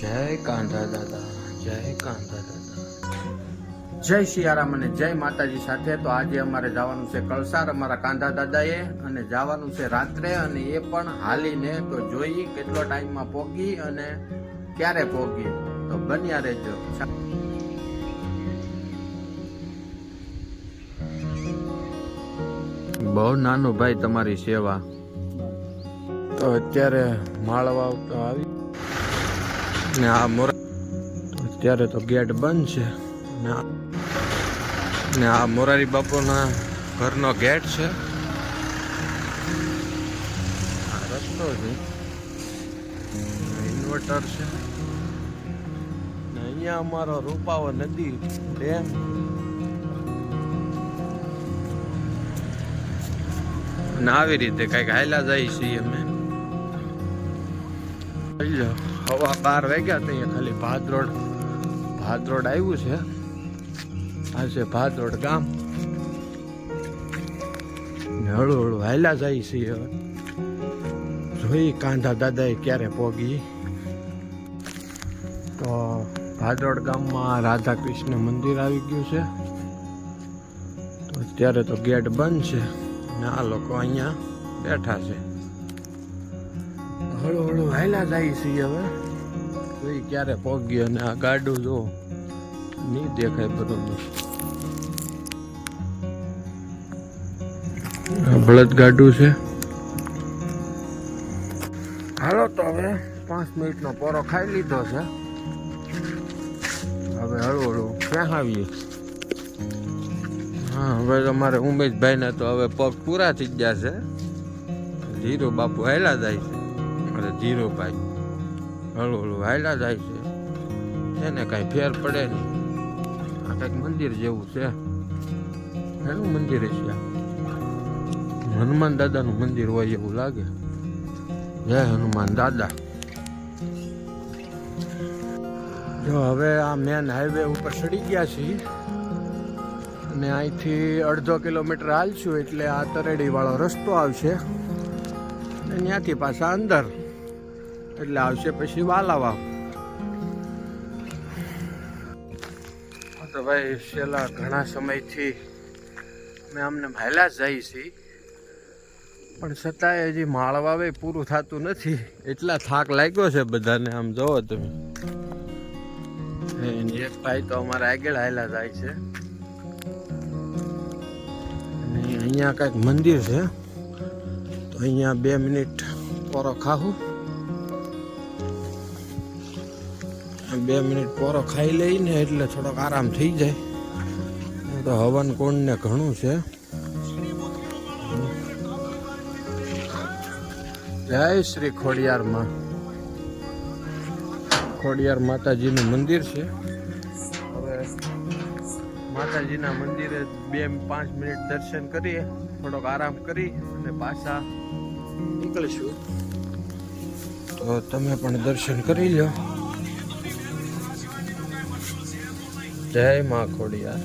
જય કાંધા દાદા, જય કાંધા દાદા. જય સિયારામ અને જય માતાજી સાથે તો આજે અમારે જવાનું છે કળસાર અમારા કાંધા દાદાએ અને જવાનું છે રાત્રે અને એ પણ હાલીને તો જોઈ કેટલો ટાઈમમાં પહોંચી અને ક્યારે પહોંચી તો બન્યા રહેજો. બહુ નાનું ભાઈ તમારી સેવા. તો અત્યારે માળવા આવી ને આ મોરા અત્યારે તો ગેટ બંધ છે. ને આ- મોરારી બાપુના ઘરનો ગેટ છે. આ રસ્તો છે. ઇન્વર્ટર છે. ને અહીંયા અમારો રૂપાવો નદી ડેમ ને આવી રીતે કંઈક હાયલા જાય છીએ અમે. હવા બાર વાગ્યા તો અહીંયા ખાલી ભાદરોડ ભાદરોડ આવ્યું છે. આ છે ભાદરોડ ગામ. ને હળુ હળુ હાલ્યા જાય છે જોઈ કાંધા દાદાએ ક્યારે પોગી. તો ભાદરોડ ગામમાં રાધા કૃષ્ણ મંદિર આવી ગયું છે. તો અત્યારે તો ગેટ બંધ છે. ને આ લોકો અહીંયા બેઠા છે. હળુ હળું હાયલા જાય છે હવે. જોઈ ક્યારે પહોંચી અને આ ગાડું જો નહીં દેખાય બરોબર. બળદ ગાડું છે. હાલો તો હવે પાંચ મિનિટનો પોરો ખાઈ લીધો છે. હવે હળુ હળુ ક્યાં આવીએ હા હવે તમારે ઉમેશભાઈ તો હવે પગ પૂરા થઈ ગયા છે. ધીરુ બાપુ હેલા જાય છે. અરે ધીરુભાઈ હળું હળું હાયલા જાય છે. એને કાંઈ ફેર પડે નહીં. આ કંઈક મંદિર જેવું છે. એનું મંદિર છે? હનુમાન દાદાનું મંદિર હોય એવું લાગે. જય હનુમાન દાદા. જો હવે આ મેન હાઈવે ઉપર ચડી ગયા છીએ. અને અહીંથી અડધો કિલોમીટર હાલશું એટલે આ તરેડી વાળો રસ્તો આવશે. અને ત્યાંથી પાછા અંદર. એટલે આવશે પછી વાલાવા તો ભાઈ, છેલ્લા ઘણા સમયથી મેં અમને માયલા જ જઈએ છીએ. પણ છતાંય હજી માળવાવે પૂરું થતું નથી. એટલા થાક લાગ્યો છે બધાને, આમ જોવો તમે. એક ભાઈ તો અમારા આગળ હાલ્યા જાય છે. અહીંયા કાંઈક મંદિર છે. તો અહીંયા બે મિનિટ પોરો ખાવું બે મિનિટ પોરો ખાઈ લઈને એટલે થોડોક આરામ થઈ જાય. તો હવન કુંડને ઘણું છે. જય શ્રી ખોડિયારમાં. ખોડિયાર માતાજીનું મંદિર છે. હવે માતાજીના મંદિરે બે પાંચ મિનિટ દર્શન કરીએ, થોડોક આરામ કરી અને પાછા નીકળીશું. તો તમે પણ દર્શન કરી લો જય માં ખોડિયાર.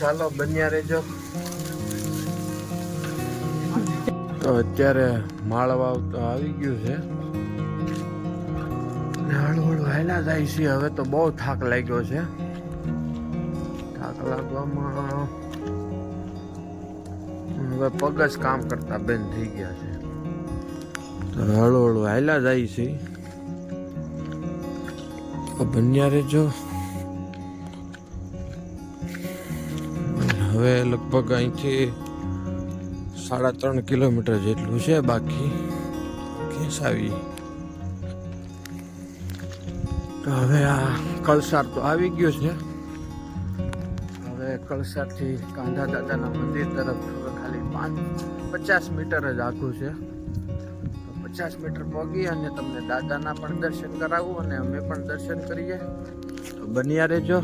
ચાલો, બન્યા રહેજો. તો અત્યારે માળવા તો આવી ગયું છે. ને હળવું હળવું હાલ્યા જાય છે. હવે તો બહુ થાક લાગ્યો છે. થાક લાગવામાં હવે પગ જ કામ કરતા બંધ થઈ ગયા છે. તો હળવું હળવું હાલ્યા જાય છે. બન્યા રહેજો. હવે લગભગ અહીંથી સાડા ત્રણ કિલોમીટર જેટલું છે બાકી. ખેસાવી તો હવે આ કળસાર તો આવી ગયો છે. હવે કળસારથી કાંધા દાદાના મંદિર તરફ ખાલી પાંચ પચાસ મીટર જ આખું છે. પચાસ મીટર પહોંચી અને તમને દાદાના પણ દર્શન કરાવું અને અમે પણ દર્શન કરીએ. તો બન્યા રહેજો.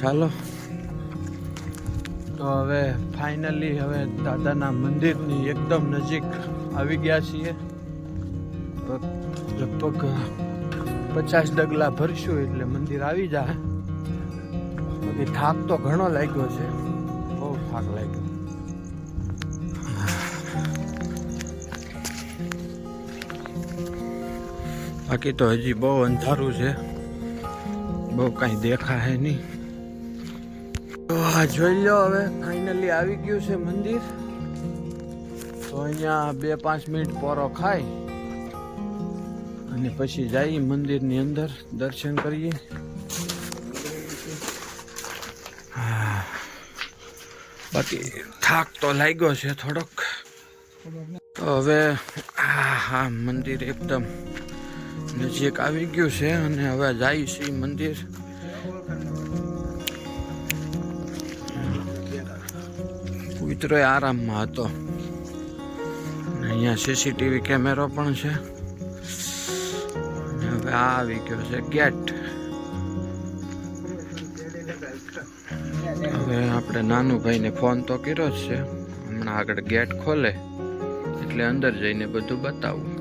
ચાલો. તો હવે ફાઇનલી હવે દાદાના મંદિરની એકદમ નજીક આવી ગયા છીએ. લગભગ પચાસ ડગલા ભરશું એટલે મંદિર આવી જાય. બાકી થાક તો ઘણો લાગ્યો છે. બહુ થાક લાગ્યો. બાકી તો હજી બહુ અંધારું છે. બહુ કાંઈ દેખાય નહીં. તો આ જોઈ લો હવે ફાઇનલી આવી ગયું છે મંદિર. તો અહીંયા બે પાંચ મિનિટ પોરો ખાય. અને પછી જઈએ મંદિરની અંદર, દર્શન કરીએ. બાકી થાક તો લાગ્યો છે થોડોક. તો હવે આ હા મંદિર એકદમ નજીક આવી ગયું છે અને હવે જાય છે મંદિર. કૂતરો આરામમાં હતો. અહીંયા સીસીટીવી કેમેરો પણ છે. હવે આ આવી ગયો છે ગેટ. હવે આપણે નાનું ભાઈને ફોન તો કર્યો જ છે. હમણાં આગળ ગેટ ખોલે. એટલે અંદર જઈને બધું બતાવું.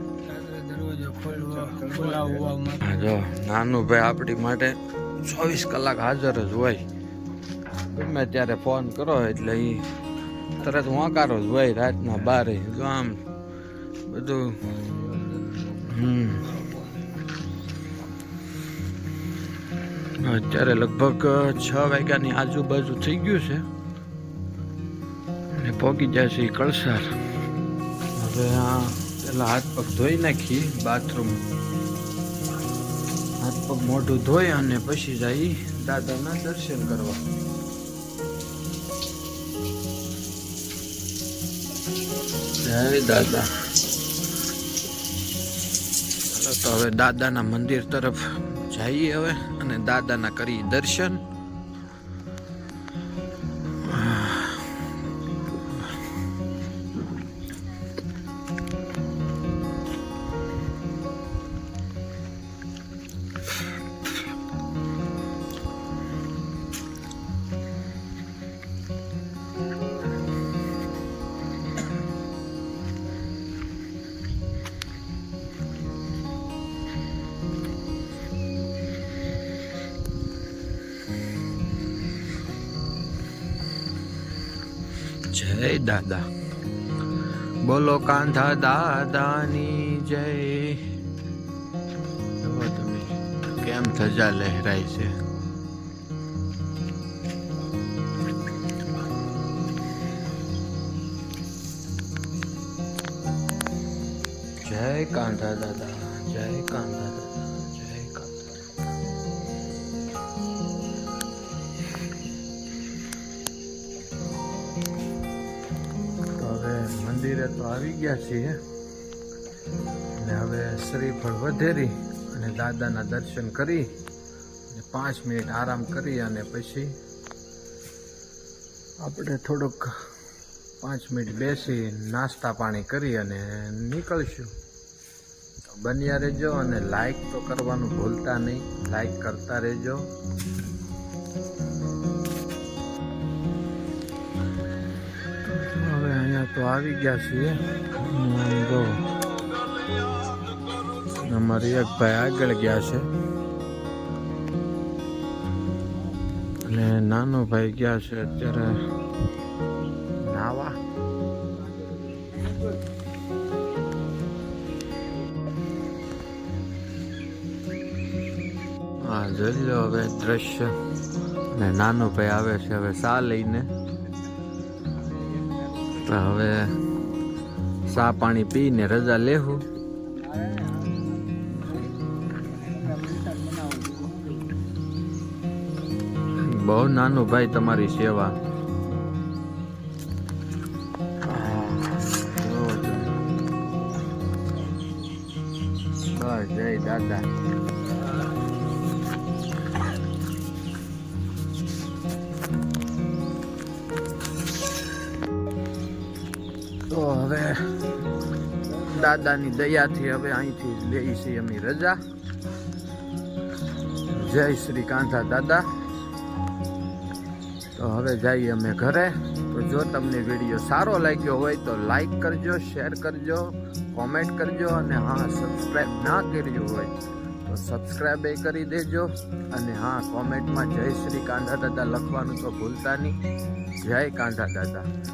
જો, નાનું ભાઈ આપણી માટે ચોવીસ કલાક હાજર જ હોય. ગમે ત્યારે ફોન કરો એટલે એ તરત વાંકારો જ હોય રાતના બારે. આમ બધું, હમ. અત્યારે લગભગ છ વાગ્યાની આજુબાજુ થઈ ગયું છે. અને પહોંચી જાય છે કળસાર. હવે આ પેલા હાથ પગ ધોઈ નાખી બાથરૂમ. હાથ પગ મોઢું ધોઈ અને પછી જઈ દાદાના દર્શન કરવા. દાદા. તો હવે દાદાના મંદિર તરફ જઈએ હવે અને દાદાના કરી દર્શન. જય દાદા બોલો કાંધા દાદાની જય જુઓ તમે કેમ ધજા લહેરાય છે જય કાંધા દાદા જય કાંધા દાદા મંદિરે તો આવી ગયા છીએ. અને હવે શ્રીફળ વધેરી અને દાદાના દર્શન કરી અને પાંચ મિનિટ આરામ કરી અને પછી આપણે થોડુંક પાંચ મિનિટ બેસી નાસ્તા પાણી કરી અને નીકળશું. બન્યા રહેજો અને લાઈક તો કરવાનું ભૂલતા નહીં. લાઈક કરતા રહેજો. તો આવી ગયા છીએ. જો. અમારી એક ભાઈ આગળ ગયા છે. અને નાનો ભાઈ ગયા છે અત્યારે નાવા. હા, જોઈ લો હવે દ્રશ્ય. અને નાનો ભાઈ આવે છે હવે સા લઈને. તો હવે સા પાણી પીને રજા લેવું બહુ નાનું ભાઈ તમારી સેવા. જય દાદા. દાદાની દયાથી હવે અહીંથી લઈ છીએ અમે રજા. જય શ્રી કાંધા દાદા. તો હવે જઈએ અમે ઘરે. તો જો તમને વીડિયો સારો લાગ્યો હોય તો લાઈક કરજો શેર કરજો કોમેન્ટ કરજો અને હા સબસ્ક્રાઈબ ના કર્યું હોય તો સબસ્ક્રાઈબ એ કરી દેજો. અને હા કોમેન્ટમાં જય શ્રી કાંધા દાદા લખવાનું તો ભૂલતા નહીં. જય કાંધા દાદા.